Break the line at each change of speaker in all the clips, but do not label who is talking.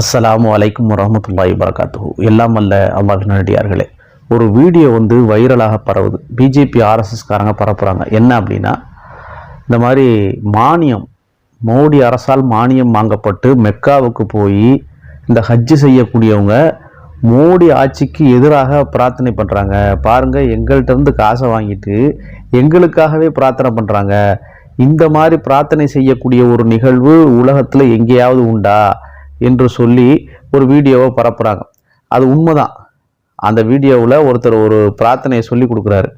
அஸ்ஸலாமு அலைக்கும் வரமத்துல்லாய் வரகாத்து எல்லாம் அல்ல அல்லாஹின் நடிகார்களே ஒரு வீடியோ வந்து வைரலாக பரவுது. பிஜேபி ஆர்எஸ்எஸ்காரங்க பரப்புகிறாங்க என்ன அப்படின்னா இந்த மாதிரி மானியம் மோடி அரசால் மானியம் வாங்கப்பட்டு மெக்காவுக்கு போய் இந்த ஹஜ்ஜு செய்யக்கூடியவங்க மோடி ஆட்சிக்கு எதிராக பிரார்த்தனை பண்ணுறாங்க பாருங்கள் எங்கள்கிட்டருந்து காசை வாங்கிட்டு எங்களுக்காகவே பிரார்த்தனை பண்ணுறாங்க இந்த மாதிரி பிரார்த்தனை செய்யக்கூடிய ஒரு நிகழ்வு உலகத்தில் எங்கேயாவது உண்டா? என்று சொல்லி ஒரு வீடியோவை பரப்புகிறாங்க அது உண்மைதான் அந்த வீடியோவில் ஒருத்தர் ஒரு பிரார்த்தனையை சொல்லி கொடுக்குறாரு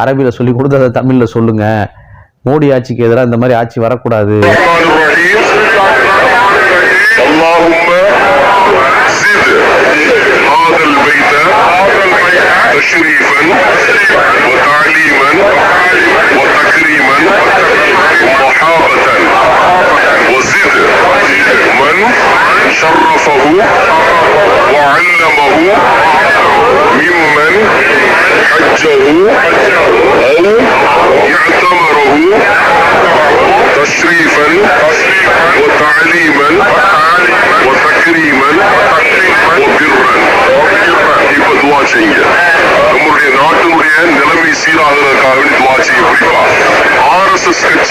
அரபியில் சொல்லி கொடுத்து அதை தமிழில் சொல்லுங்கள் மோடி ஆட்சிக்கு எதிராக இந்த மாதிரி ஆட்சி வரக்கூடாது
الرحمن الرحيم اللهم زد هذا البيت تشريفا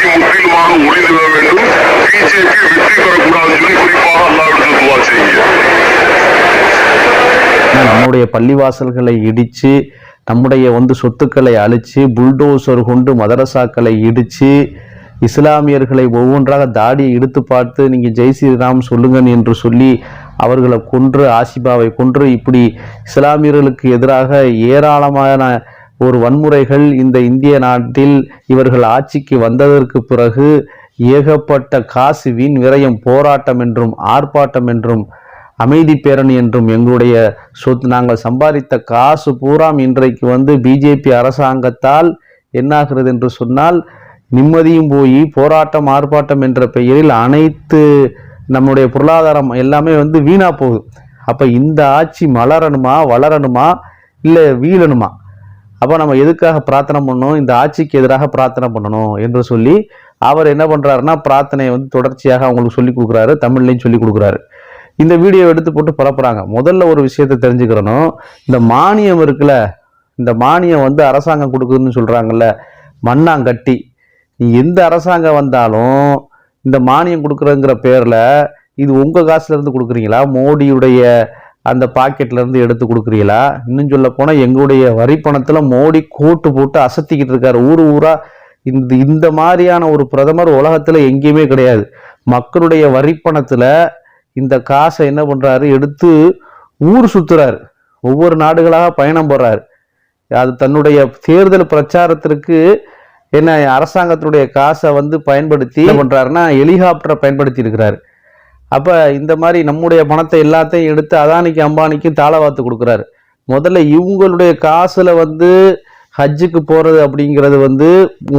ஆர்எஸ்எஸ் முற்றிலுமாக ஒளிந்துவிட வேண்டும். பிஜேபி வெற்றி பெறக்கூடாதுன்னு சொல்லி குறிப்பாக அல்லாவிடத்தில் துவா செய்யுங்க.
நம்முடைய பள்ளிவாசல்களை இடித்து நம்முடைய வந்து சொத்துக்களை அழித்து புல்டோசர் கொண்டு மதரசாக்களை இடித்து இஸ்லாமியர்களை ஒவ்வொன்றாக தாடியை இடுத்து பார்த்து நீங்கள் ஜெய் ஸ்ரீராம் சொல்லுங்கள் என்று சொல்லி அவர்களை கொன்று ஆசிபாவை கொன்று இப்படி இஸ்லாமியர்களுக்கு எதிராக ஏராளமான ஒரு வன்முறைகள் இந்த இந்திய நாட்டில் இவர்கள் ஆட்சிக்கு வந்ததற்கு பிறகு ஏகப்பட்ட காசு வீண் விரயம் போராட்டம் என்றும் ஆர்ப்பாட்டம் என்றும் அமைதி பேரணி என்றும் எங்களுடைய சொத்து நாங்கள் சம்பாதித்த காசு பூராம் இன்றைக்கு வந்து பிஜேபி அரசாங்கத்தால் என்னாகிறது என்று சொன்னால் நிம்மதியும் போய் போராட்டம் ஆர்ப்பாட்டம் என்ற பெயரில் அனைத்து நம்முடைய பொருளாதாரம் எல்லாமே வந்து வீணாக போகுது. அப்போ இந்த ஆட்சி மலரணுமா வளரணுமா இல்லை வீழணுமா? அப்போ நம்ம எதுக்காக பிரார்த்தனை பண்ணணும்? இந்த ஆட்சிக்கு எதிராக பிரார்த்தனை பண்ணணும் என்று சொல்லி அவர் என்ன பண்ணுறாருன்னா பிரார்த்தனையை வந்து தொடர்ச்சியாக அவங்களுக்கு சொல்லி கொடுக்குறாரு தமிழ்லையும் சொல்லி கொடுக்குறாரு. இந்த வீடியோ எடுத்து போட்டு பரப்புகிறாங்க முதல்ல ஒரு விஷயத்தை தெரிஞ்சுக்கிறணும். இந்த மானியம் இருக்குல்ல இந்த மானியம் வந்து அரசாங்கம் கொடுக்குதுன்னு சொல்கிறாங்கல்ல மண்ணாங்கட்டி. நீ எந்த அரசாங்கம் வந்தாலும் இந்த மானியம் கொடுக்குறங்கிற பேரில் இது உங்கள் காசுலேருந்து கொடுக்குறீங்களா? மோடியுடைய அந்த பாக்கெட்லேருந்து எடுத்து கொடுக்குறீங்களா? இன்னும் சொல்ல போனால் எங்களுடைய வரி பணத்தில் மோடி கோட்டு போட்டு அசத்திக்கிட்டு இருக்கார். ஊர் ஊராக இந்த இந்த மாதிரியான ஒரு பிரதமர் உலகத்தில் எங்கேயுமே கிடையாது. மக்களுடைய வரி பணத்தில் இந்த காசை என்ன பண்ணுறாரு எடுத்து ஊர் சுற்றுறாரு ஒவ்வொரு நாடுகளாக பயணம் போடுறார் அது தன்னுடைய தேர்தல் பிரச்சாரத்திற்கு என்ன அரசாங்கத்தினுடைய காசை வந்து பயன்படுத்தி என்ன ஹெலிகாப்டரை பயன்படுத்தி இருக்கிறாரு அப்போ இந்த மாதிரி நம்முடைய பணத்தை எல்லாத்தையும் எடுத்து அதானிக்கு அம்பானிக்கு தாளவாத்து கொடுக்குறாரு. முதல்ல இவங்களுடைய காசில் வந்து ஹஜ்ஜுக்கு போகிறது அப்படிங்கிறது வந்து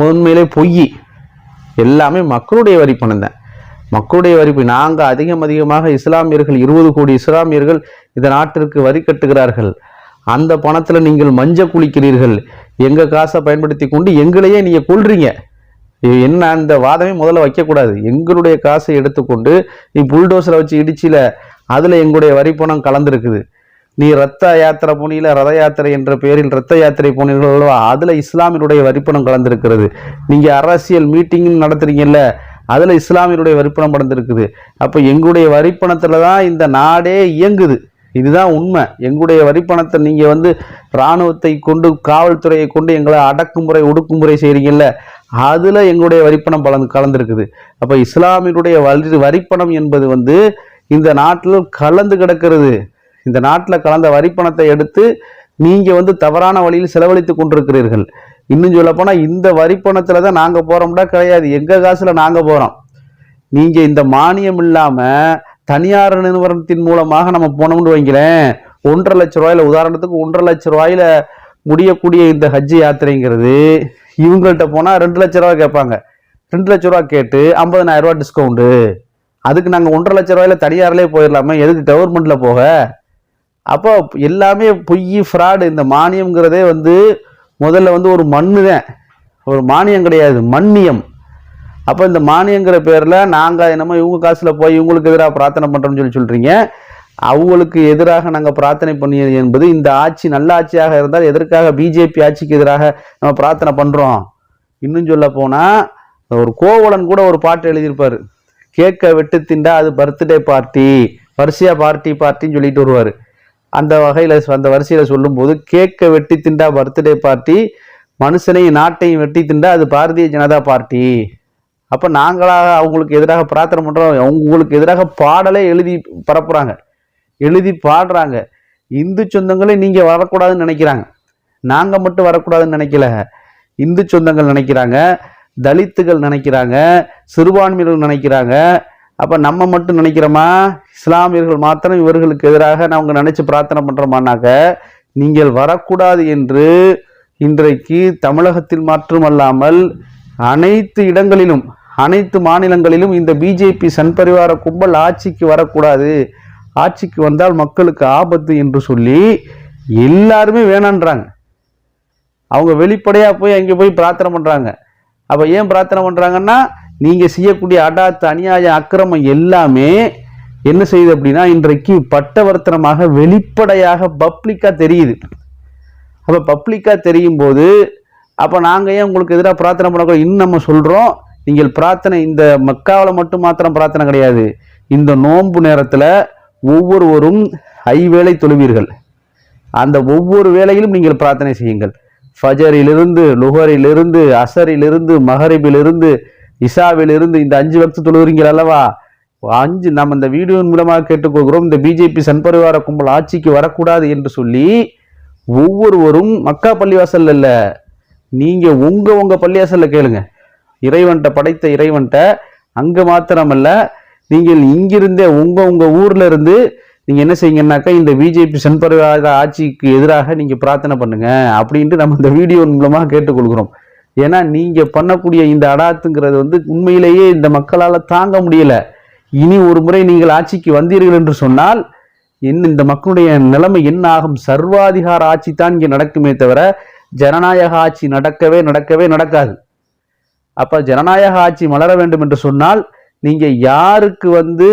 உண்மையிலே பொய் எல்லாமே மக்களுடைய வரி பணம் தான். மக்களுடைய வரிப்பு நாங்கள் அதிகம் அதிகமாக இஸ்லாமியர்கள் இருபது கோடி இஸ்லாமியர்கள் இந்த நாட்டிற்கு வரி கட்டுகிறார்கள். அந்த பணத்தில் நீங்கள் மஞ்ச குளிக்கிறீர்கள். எங்கள் காசை பயன்படுத்தி கொண்டு எங்களையே நீங்கள் கொள்றீங்க என்ன அந்த வாதமே முதல்ல வைக்கக்கூடாது. எங்களுடைய காசை எடுத்துக்கொண்டு நீ புல்டோசரை வச்சு இடிச்சில அதில் எங்களுடைய வரி பணம் கலந்துருக்குது. நீ ரத்த யாத்திரை போனியில் ரத யாத்திரை என்ற பெயரில் ரத்த யாத்திரை போனீர்களோ அதில் இஸ்லாமியருடைய வரிப்பணம் கலந்துருக்கிறது. நீங்கள் அரசியல் மீட்டிங் நடத்துறீங்கல்ல அதில் இஸ்லாமியருடைய வரிப்பணம் கலந்துருக்குது அப்போ எங்களுடைய வரிப்பணத்தில் தான் இந்த நாடே இயங்குது. இதுதான் உண்மை. எங்களுடைய வரிப்பணத்தை நீங்கள் வந்து இராணுவத்தை கொண்டு காவல்துறையை கொண்டு எங்களை அடக்குமுறை ஒடுக்குமுறை செய்கிறீங்கல்ல அதில் எங்களுடைய வரிப்பணம் பலந்து கலந்துருக்குது. அப்போ இஸ்லாமியனுடைய வரி வரிப்பணம் என்பது வந்து இந்த நாட்டில் கலந்து கிடக்கிறது. இந்த நாட்டில் கலந்த வரிப்பணத்தை எடுத்து நீங்கள் வந்து தவறான வழியில் செலவழித்து கொண்டிருக்கிறீர்கள். இன்னும் சொல்லப்போனால் இந்த வரிப்பணத்தில் தான் நாங்கள் போகிறோம்னா கிடையாது. எங்கள் காசில் நாங்கள் போகிறோம் நீங்கள் இந்த மானியம் இல்லாமல் தனியார் நிறுவனத்தின் மூலமாக நம்ம போனோம்னு வைங்களேன் ஒன்றரை லட்ச ரூபாயில உதாரணத்துக்கு ஒன்றரை லட்ச ரூபாயில முடியக்கூடிய இந்த ஹஜ் யாத்திரைங்கிறது இவங்கள்ட்ட போனால் ரெண்டு லட்ச ரூபா கேட்பாங்க. ரெண்டு லட்ச ரூபா கேட்டு ஐம்பதனாயிரம் ரூபா டிஸ்கவுண்ட்டு அதுக்கு நாங்கள் ஒன்றரை லட்ச ரூபாயில தனியார்லேயே போயிடலாமே எதுக்கு கவர்மெண்ட்ல போக? அப்போ எல்லாமே பொய் ஃப்ராடு இந்த மானியம்ங்கிறதே வந்து முதல்ல வந்து ஒரு மண்ணு தான் ஒரு மானியம் கிடையாது மண்ணியம். அப்போ இந்த மானியங்கிற பேரில் நாங்கள் என்னமோ இவங்க காசில் போய் இவங்களுக்கு எதிராக பிரார்த்தனை பண்ணுறோம்னு சொல்லி சொல்கிறீங்க அவங்களுக்கு எதிராக நாங்கள் பிரார்த்தனை பண்ணியது என்பது இந்த ஆட்சி நல்ல ஆட்சியாக இருந்தால் எதற்காக பிஜேபி ஆட்சிக்கு எதிராக நம்ம பிரார்த்தனை பண்ணுறோம் இன்னும் சொல்ல போனால் ஒரு கோவலன் கூட ஒரு பாட்டு எழுதியிருப்பார். கேட்க வெட்டு திண்டா அது பர்த்டே பார்ட்டி வரிசையாக பார்ட்டி பார்ட்டின்னு சொல்லிட்டு வருவார். அந்த வகையில் அந்த வரிசையில் சொல்லும்போது கேட்க வெட்டி திண்டா பர்த்டே பார்ட்டி மனுஷனையும் நாட்டையும் வெட்டி திண்டா அது பாரதிய ஜனதா பார்ட்டி. அப்போ நாங்களாக அவங்களுக்கு எதிராக பிரார்த்தனை பண்ணுறோம் அவங்களுக்கு எதிராக பாடலே எழுதி பரப்புகிறாங்க எழுதி பாடுறாங்க. இந்து சொந்தங்களே நீங்கள் வரக்கூடாதுன்னு நினைக்கிறாங்க. நாங்கள் மட்டும் வரக்கூடாதுன்னு நினைக்கல. இந்து சொந்தங்கள் நினைக்கிறாங்க. தலித்துகள் நினைக்கிறாங்க. சிறுபான்மையினர் நினைக்கிறாங்க. அப்போ நம்ம மட்டும் நினைக்கிறோமா? இஸ்லாமியர்கள் மாத்திரம் இவர்களுக்கு எதிராக நாங்கள் நினச்சி பிரார்த்தனை பண்ணுறோமானாக்க நீங்கள் வரக்கூடாது என்று இன்றைக்கு தமிழகத்தில் மாற்றமல்லாமல் அனைத்து இடங்களிலும் அனைத்து மாநிலங்களிலும் இந்த பிஜேபி சன்பரிவார கும்பல் ஆட்சிக்கு வரக்கூடாது. ஆட்சிக்கு வந்தால் மக்களுக்கு ஆபத்து என்று சொல்லி எல்லாருமே வேணான்றாங்க. அவங்க வெளிப்படையாக போய் அங்கே போய் பிரார்த்தனை பண்ணுறாங்க அப்போ ஏன் பிரார்த்தனை பண்ணுறாங்கன்னா நீங்கள் செய்யக்கூடிய அடாத்து அநியாய அக்கிரமம் எல்லாமே என்ன செய்யுது அப்படின்னா இன்றைக்கு பட்டவர்த்தனமாக வெளிப்படையாக பப்ளிக்காக தெரியுது. அப்போ பப்ளிக்காக தெரியும் போது அப்போ நாங்கள் ஏன் உங்களுக்கு எதிராக பிரார்த்தனை பண்ணக்கூடாது? இன்னும் நம்ம சொல்கிறோம் நீங்கள் பிரார்த்தனை இந்த மக்காவில் மட்டும் மாத்திரம் பிரார்த்தனை கிடையாது. இந்த நோன்பு நேரத்தில் ஒவ்வொருவரும் ஐவேளை தொழுவீர்கள். அந்த ஒவ்வொரு வேளையிலும் நீங்கள் பிரார்த்தனை செய்யுங்கள். ஃபஜரிலிருந்து லுஹரிலிருந்து அசரிலிருந்து மஹரிபிலிருந்து இசாவிலிருந்து இந்த அஞ்சு வக்து தொழுகிறீங்கள் அல்லவா? அஞ்சு நம்ம இந்த வீடியோவின் மூலமாக கேட்டுக்கொள்கிறோம். இந்த பிஜேபி சண்பரிவார கும்பல் ஆட்சிக்கு வரக்கூடாது என்று சொல்லி ஒவ்வொருவரும் மக்கா பள்ளிவாசல் இல்லை. நீங்கள் உங்கள் உங்கள் பள்ளிவாசலில் கேளுங்க. இறைவன்ட்ட படைத்த இறைவன்ட்ட அங்கே மாத்திரமல்ல நீங்கள் இங்கிருந்தே உங்கள் உங்கள் ஊரில் இருந்து நீங்கள் என்ன செய்யுங்கன்னாக்கா இந்த பிஜேபி சென்பரிவாத ஆட்சிக்கு எதிராக நீங்கள் பிரார்த்தனை பண்ணுங்க அப்படின்ட்டு நம்ம இந்த வீடியோ மூலமாக கேட்டுக்கொள்கிறோம். ஏன்னா நீங்கள் பண்ணக்கூடிய இந்த அடாத்துங்கிறது வந்து உண்மையிலேயே இந்த மக்களால் தாங்க முடியலை. இனி ஒரு முறை நீங்கள் ஆட்சிக்கு வந்தீர்கள் என்று சொன்னால் என்ன இந்த மக்களுடைய நிலைமை என்ன ஆகும்? சர்வாதிகார ஆட்சி தான் இங்கே நடக்குமே தவிர ஜனநாயக ஆட்சி நடக்கவே நடக்கவே நடக்காது. அப்போ ஜனநாயக ஆட்சி மலர வேண்டும் என்று சொன்னால் நீங்கள் யாருக்கு வந்து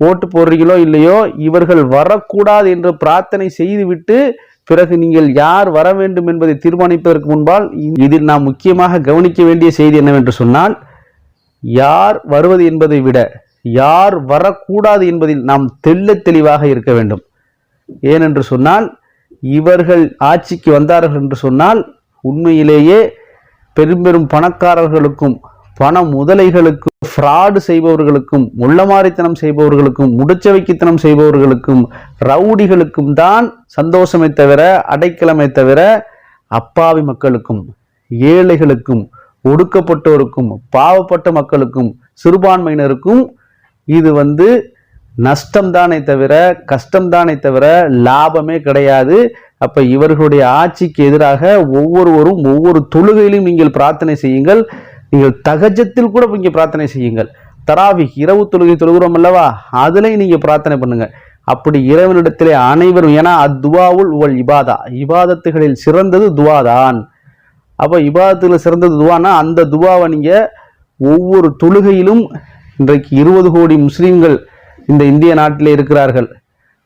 ஓட்டு போடுறீங்களோ இல்லையோ இவர்கள் வரக்கூடாது என்று பிரார்த்தனை செய்துவிட்டு பிறகு நீங்கள் யார் வர வேண்டும் என்பதை தீர்மானிப்பதற்கு முன்பால் இதில் நாம் முக்கியமாக கவனிக்க வேண்டிய செய்தி என்னவென்று சொன்னால் யார் வருவது என்பதை விட யார் வரக்கூடாது என்பதில் நாம் தெள்ளத் தெளிவாக இருக்க வேண்டும். ஏனென்று சொன்னால் இவர்கள் ஆட்சிக்கு வந்தார்கள் என்று சொன்னால் உண்மையிலேயே பெரும் பெரும் பணக்காரர்களுக்கும் பண முதலைகளுக்கும் ஃப்ராடு செய்பவர்களுக்கும் உள்ளமாரித்தனம் செய்பவர்களுக்கும் முடிச்சவைக்குத்தனம் செய்பவர்களுக்கும் ரவுடிகளுக்கும் தான் சந்தோஷமே தவிர அடைக்கலமே தவிர அப்பாவி மக்களுக்கும் ஏழைகளுக்கும் ஒடுக்கப்பட்டோருக்கும் பாவப்பட்ட மக்களுக்கும் சிறுபான்மையினருக்கும் இது வந்து நஷ்டம்தானே தவிர கஷ்டம்தானே தவிர லாபமே கிடையாது. அப்ப இவர்களுடைய ஆட்சிக்கு எதிராக ஒவ்வொருவரும் ஒவ்வொரு தொழுகையிலும் நீங்கள் பிரார்த்தனை செய்யுங்கள். நீங்கள் தகஜத்தில் கூட இங்கே பிரார்த்தனை செய்யுங்கள். தராவி இரவு தொழுகை தொழுகிறோம் அல்லவா? அதுலேயும் நீங்கள் பிரார்த்தனை பண்ணுங்க. அப்படி இறைவனிடத்திலே அனைவரும் ஏன்னா அத்வாவுல் உவல் இபாதா இபாதத்துகளில் சிறந்தது துவாதான். அப்போ இபாதத்தில் சிறந்தது துவானா அந்த துவாவை நீங்கள் ஒவ்வொரு தொழுகையிலும் இன்றைக்கு இருபது கோடி முஸ்லீம்கள் இந்த இந்திய நாட்டிலே இருக்கிறார்கள்.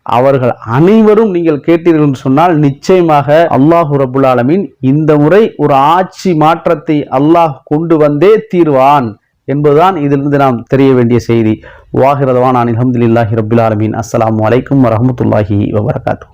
அவர்கள் அனைவரும் நீங்கள் கேட்டீர்கள் என்று சொன்னால் நிச்சயமாக அல்லாஹு ரபுல் ஆலமீன் இந்த முறை ஒரு ஆட்சி மாற்றத்தை அல்லாஹ் கொண்டு வந்தே தீர்வான் என்பதுதான் இதிலிருந்து நாம் தெரிய வேண்டிய செய்தி. வாகிரதவான் அனில் அஹமதுல்லாஹி ரபுல் ஆலமின். அஸ்லாம் வலைக்கம் வரமத்துல்லாஹி வபரகாத்து